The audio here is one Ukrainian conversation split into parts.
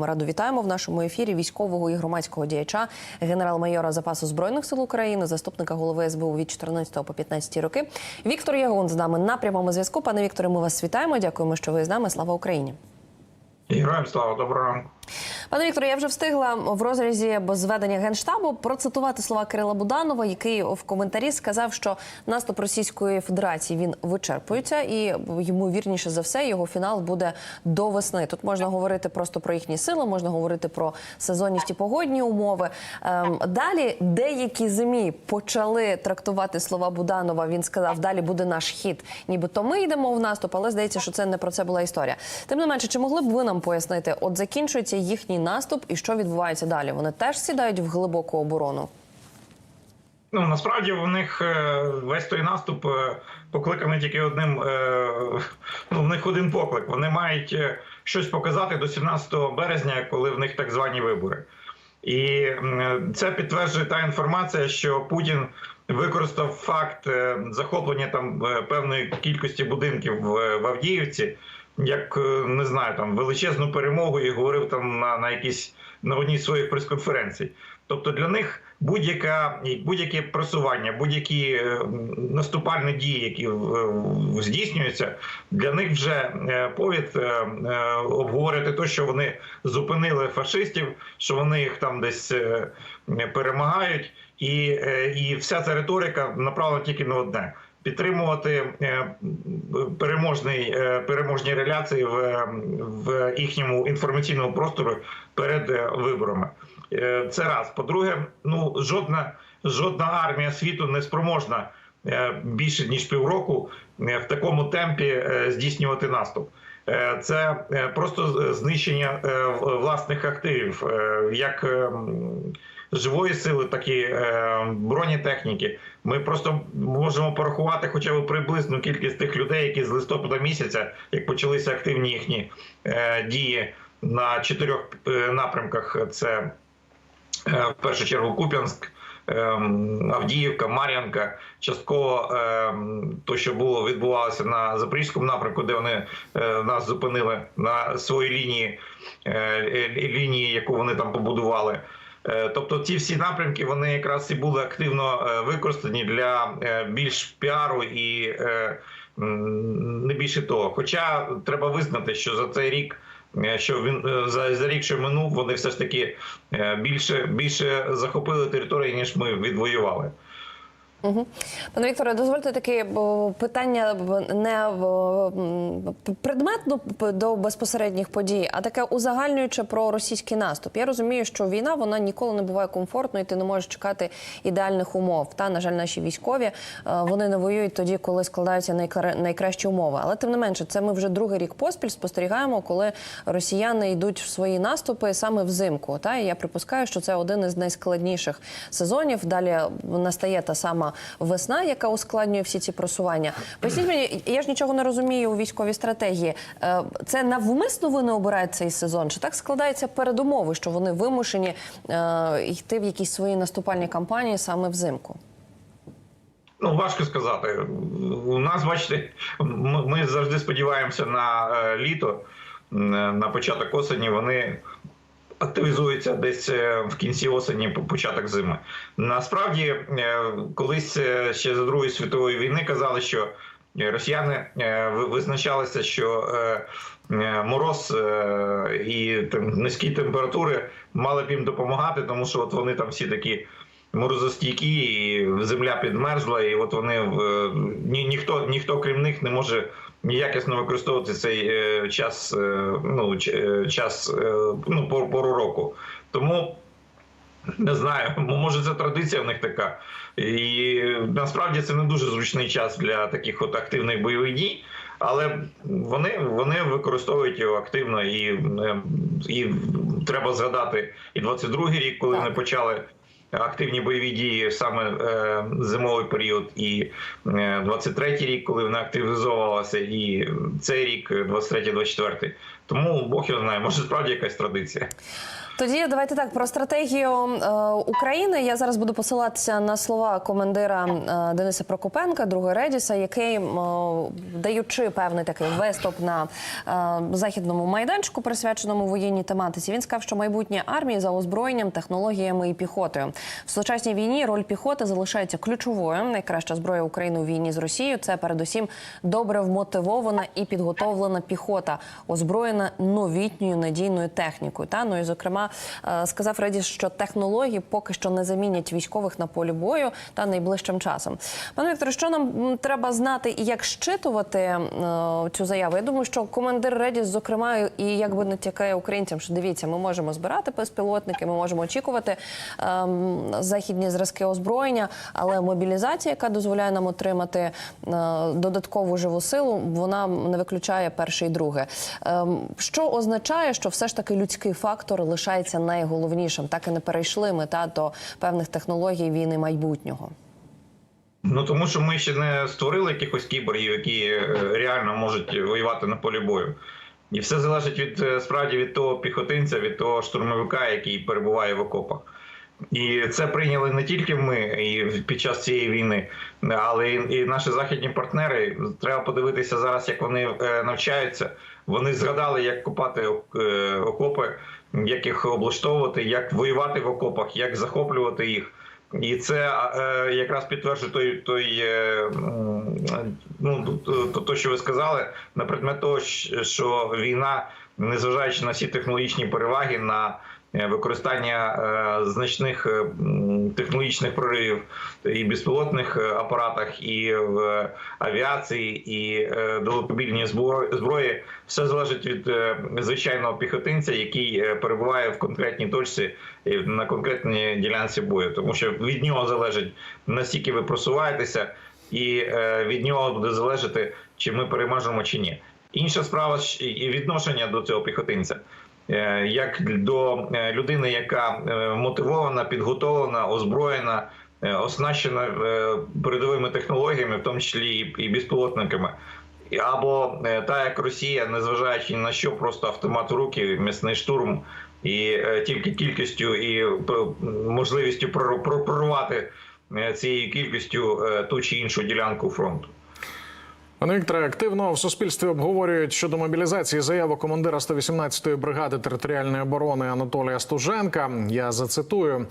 Ми радо вітаємо в нашому ефірі військового і громадського діяча, генерал-майора запасу збройних сил України, заступника голови СБУ від 14 по 15 роки. Віктор Ягун з нами на прямому зв'язку. Пане Вікторе, ми вас вітаємо. Дякуємо, що ви з нами. Слава Україні. Героям слава доброго ранку. Пане Вікторе, я вже встигла в розрізі зведення генштабу процитувати слова Кирила Буданова, який в коментарі сказав, що наступ Російської Федерації він вичерпується, і йому вірніше за все його фінал буде до весни. Тут можна говорити просто про їхні сили, можна говорити про сезонність і погодні умови. Ем, далі деякі змі почали трактувати слова Буданова. Він сказав, далі буде наш хід. Нібито ми йдемо в наступ, але здається, що це не про це була історія. Тим не менше, чи могли б ви нам пояснити, от закінчується їхній наступ і що відбувається далі? Вони теж сідають в глибоку оборону. Ну насправді в них е, весь той наступ е, покликаний тільки одним. е, Ну в них один поклик. Вони мають щось показати до 17 березня, коли в них так звані вибори. І це підтверджує та інформація, що Путін використав факт захоплення там певної кількості будинків в Авдіївці, як е, не знаю, там величезну перемогу і говорив там на, на якійсь на одній з своїх прес-конференцій. Тобто для них будь-яке просування, будь-які е, наступальні дії, які е, здійснюються, для них вже повід обговорити те, що вони зупинили фашистів, що вони їх там десь перемагають, і, і вся ця риторика направлена тільки на одне. Підтримувати е, переможний е, переможні реляції в, в їхньому інформаційному просторі перед е, виборами. Це раз. По-друге, ну жодна жодна армія світу не спроможна більше ніж півроку в такому темпі здійснювати наступ. Це просто знищення власних активів, як е, живої сили, так і бронетехніки. Ми просто можемо порахувати хоча б приблизну кількість тих людей, які з листопада місяця, як почалися активні їхні е, дії на чотирьох е, напрямках. Це е, в першу чергу Куп'янськ. Авдіївка, Мар'янка, частково то, що було відбувалося на запорізькому напрямку, де вони нас зупинили на своїй лінії, лінії, яку вони там побудували. Е, Тобто ці всі напрямки вони якраз і були активно е, використані для е, більш піару і не більше того. Хоча треба визнати, що за цей рік. Що він за, за рік, що минув, вони все ж таки більше більше захопили території, ніж ми відвоювали. Угу. Пане Вікторе, дозвольте таке питання не бо, предметно до безпосередніх подій, а таке узагальнююче про російський наступ. Я розумію, що війна вона ніколи не буває комфортною, ти не можеш чекати ідеальних умов. Та на жаль, наші військові е, вони не воюють тоді, коли складаються найкра- найкращі умови. Але тим не менше, це ми вже другий рік поспіль спостерігаємо, коли росіяни йдуть в свої наступи саме взимку. Та я припускаю, що це один із найскладніших сезонів. Далі настає та сама весна, яка ускладнює всі ці просування. Поясніть мені, я ж нічого не розумію у військовій стратегії. Е, Це навмисно вони обирають цей сезон? Чи так складаються передумови, що вони вимушені е, йти в якісь свої наступальні кампанії саме взимку? Ну, важко сказати. У нас, бачите, ми ми завжди сподіваємося на е, літо, на початок осені. Вони активізуються десь е, в кінці осені, початок зими. Насправді, е, колись е, ще за Другої світової війни казали, що росіяни ви- визначалися, що мороз і низькі температури мали б їм допомагати, тому що от вони там всі такі морозостійкі, і земля підмерзла, і от вони в ні, ніхто, ніхто крім них не може якісно використовувати цей е, час, е, ну е, час, е, ну пору, року. Тому не знаю, може це традиція в них така. І насправді це не дуже зручний час для таких от активних бойових дій. Але вони, вони використовують його активно і, е, і треба згадати і 22-й рік, коли вони почали активні бойові дії саме е, зимовий період, і е, 23-й рік, коли вона активізовувалася, і цей рік, 23-24. Тому Бог його знає, може справді якась традиція. Тоді давайте так про стратегію е, України. Я зараз буду посилатися на слова командира е, Дениса Прокопенка, другого Редіса, який, е, даючи певний такий виступ на е, західному майданчику, присвяченому воєнній тематиці, він сказав, що майбутнє армії за озброєнням, технологіями і піхотою в сучасній війні роль піхоти залишається ключовою. Найкраща зброя України у війні з Росією це передусім добре вмотивована і підготовлена піхота, озброєна новітньою надійною технікою. Та ну і зокрема е, сказав Редіс, що технології поки що не замінять військових на полі бою та найближчим часом. Пане Вікторе, що нам треба знати і як щитувати е, цю заяву? Я думаю, що командир Редіс, зокрема, і якби натякає українцям, що дивіться, ми можемо збирати безпілотники, ми можемо очікувати ем, західні зразки озброєння, але мобілізація, яка дозволяє нам отримати е, додаткову живу силу, вона не виключає перше і друге. Ем, що означає, що все ж таки людський фактор лишається найголовнішим, так і не перейшли ми та до певних технологій війни майбутнього. Ну тому що ми ще не створили якихось кіборгів, які е, реально можуть воювати на полі бою. І все залежить від е, справді від того піхотинця, від того штурмовика, який перебуває в окопах. І це прийняли не тільки ми і під час цієї війни, але і наші західні партнери. Треба подивитися зараз, як вони е, навчаються. Вони згадали, як копати окопи, як їх облаштовувати, як воювати в окопах, як захоплювати їх. І це е, якраз підтверджує той, той е, ну, то, то, що ви сказали, на предмет того, що війна, незважаючи на всі технологічні переваги, на е, використання е, значних е, технологічних проривів і безпілотних е, апаратах, і в авіації, і е, далекобійній зброї, все залежить від е, звичайного піхотинця, який е, перебуває в конкретній точці на конкретній ділянці бою, тому що від нього залежить наскільки ви просуваєтеся, і е, від нього буде залежати, чи ми переможемо чи ні. Інша справа і відношення до цього піхотинця. Е, Як до е, людини, яка е, мотивована, підготовлена, озброєна, оснащена передовими технологіями, в тому числі і- безпілотниками, або та як Росія, незважаючи на що, просто автомат в руки, м'ясний штурм, і тільки кількістю і можливістю прор- прор- прорвати цією кількістю ту чи іншу ділянку фронту. Пане активно в суспільстві обговорюють щодо мобілізації заяву командира 118-ї бригади територіальної оборони Анатолія Стуженка. Я зацитую: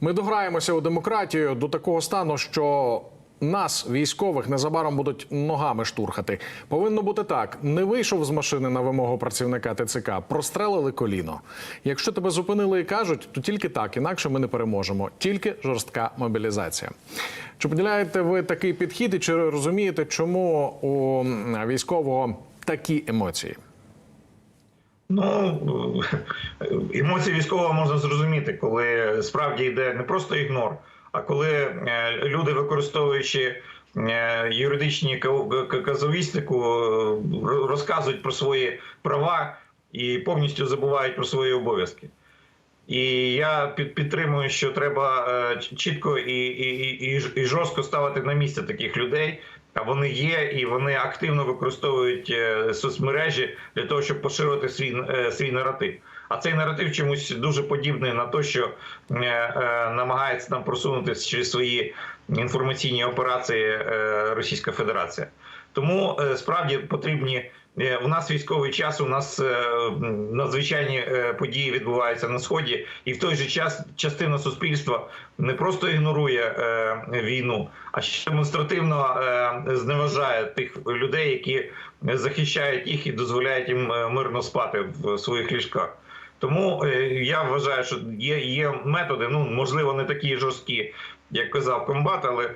ми дограємося у демократію до такого стану, що. Нас, військових, незабаром будуть ногами штурхати. Повинно бути так: не вийшов з машини на вимогу працівника ТЦК, прострелили коліно. Якщо тебе зупинили і кажуть, то тільки так, інакше ми не переможемо. Тільки жорстка мобілізація. Чи поділяєте ви такий підхід і чи розумієте, чому у військового такі емоції? Ну емоції військового можна зрозуміти, коли справді йде не просто ігнор, а коли е, люди, використовуючи е, юридичні ка- ка- казуїстику, е, розказують про свої права і повністю забувають про свої обов'язки. І я під, підтримую, що треба чітко і, і, і, і жорстко ставити на місце таких людей. А вони є, і вони активно використовують соцмережі для того, щоб поширювати свій свій наратив. А цей наратив чомусь дуже подібний на те, що е, е, намагається нам просунути через свої інформаційні операції е, Російська Федерація. Тому справді потрібні. Е, У нас військовий час, у нас е, надзвичайні е, події відбуваються на сході, і в той же час частина суспільства не просто ігнорує війну, а ще демонстративно зневажає тих людей, які захищають їх і дозволяють їм мирно спати в своїх ліжках. Тому я вважаю, що є, є методи, ну можливо, не такі жорсткі, як казав комбат, але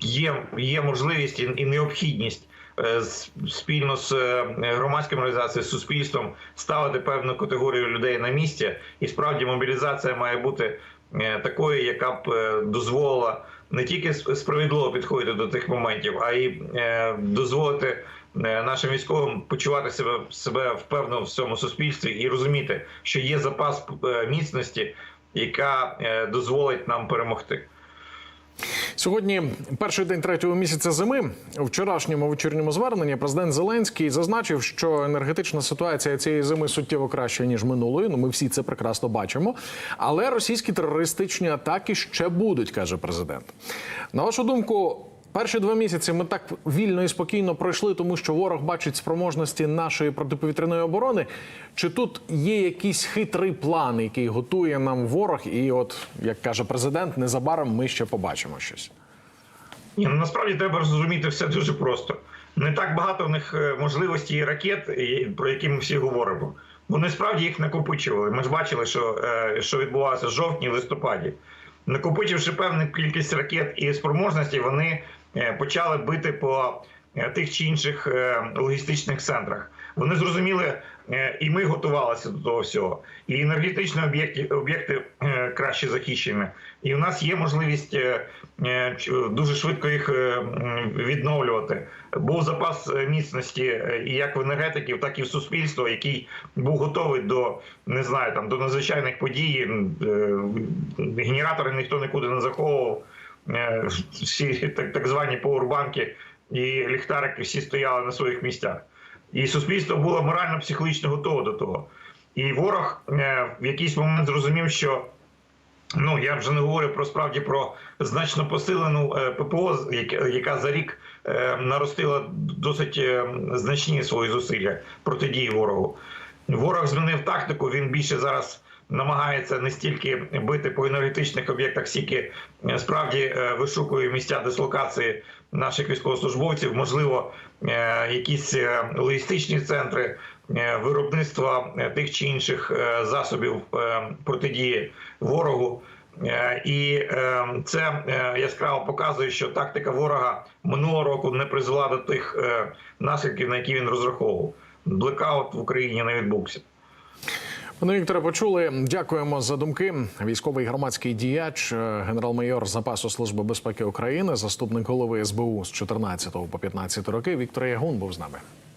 є, є можливість і, необхідність спільно з е, громадськими організаціями, з суспільством ставити певну категорію людей на місці, і справді мобілізація має бути е, такою, яка б е, дозволила не тільки справедливо підходити до тих моментів, а й е, дозволити е, нашим військовим почувати себе себе впевнено в цьому суспільстві і розуміти, що є запас е, міцності, яка е, дозволить нам перемогти. Сьогодні перший день третього місяця зими. У вчорашньому вечірньому зверненні президент Зеленський зазначив, що енергетична ситуація цієї зими суттєво краща ніж минулої. Ну ми всі це прекрасно бачимо. Але російські терористичні атаки ще будуть, каже президент. На вашу думку. Перші два місяці ми так вільно і спокійно пройшли, тому що ворог бачить спроможності нашої протиповітряної оборони. Чи тут є якийсь хитрий план, який готує нам ворог? І, от як каже президент, незабаром ми ще побачимо щось. Ні, ну насправді треба розуміти все дуже просто. Не так багато в них е, можливостей і ракет, про які ми всі говоримо. Вони справді їх накопичували. Ми ж бачили, що, е, що відбувалося в жовтні, листопаді. Накопичивши певну кількість ракет і спроможностей, вони почали бити по е, тих чи інших е, логістичних центрах. Вони зрозуміли, е, і ми готувалися до того всього. І енергетичні об'єкти об'єкти е, краще захищені. І у нас є можливість е, е, дуже швидко їх е, відновлювати. Був запас е, міцності е, і як в енергетиків, так і в суспільства, який був готовий до не знаю там до надзвичайних подій. Е, Генератори ніхто нікуди не заховував. Е, Всі так, так звані поwerбанки і ліхтарики всі стояли на своїх місцях. І суспільство було морально-психологічно готове до того. І ворог е, в якийсь момент зрозумів, що ну я вже не говорю про справді про значно посилену е, ППО, яка- за рік наростила досить значні свої зусилля протидії ворогу. Ворог змінив тактику. Він більше зараз намагається не стільки бити по енергетичних об'єктах, скільки е, справді е, вишукує місця дислокації наших військовослужбовців, можливо, е, якісь логістичні центри виробництва тих чи інших засобів протидії ворогу. І це яскраво показує, що тактика ворога минулого року не призвела до тих наслідків, на які він розраховував. Блекаут в Україні не відбувся. Пане Вікторе, почули. Дякуємо за думки. Військовий громадський діяч, е, генерал-майор запасу служби безпеки України, заступник голови СБУ з 14 по 15 роки. Віктор Ягун був з нами.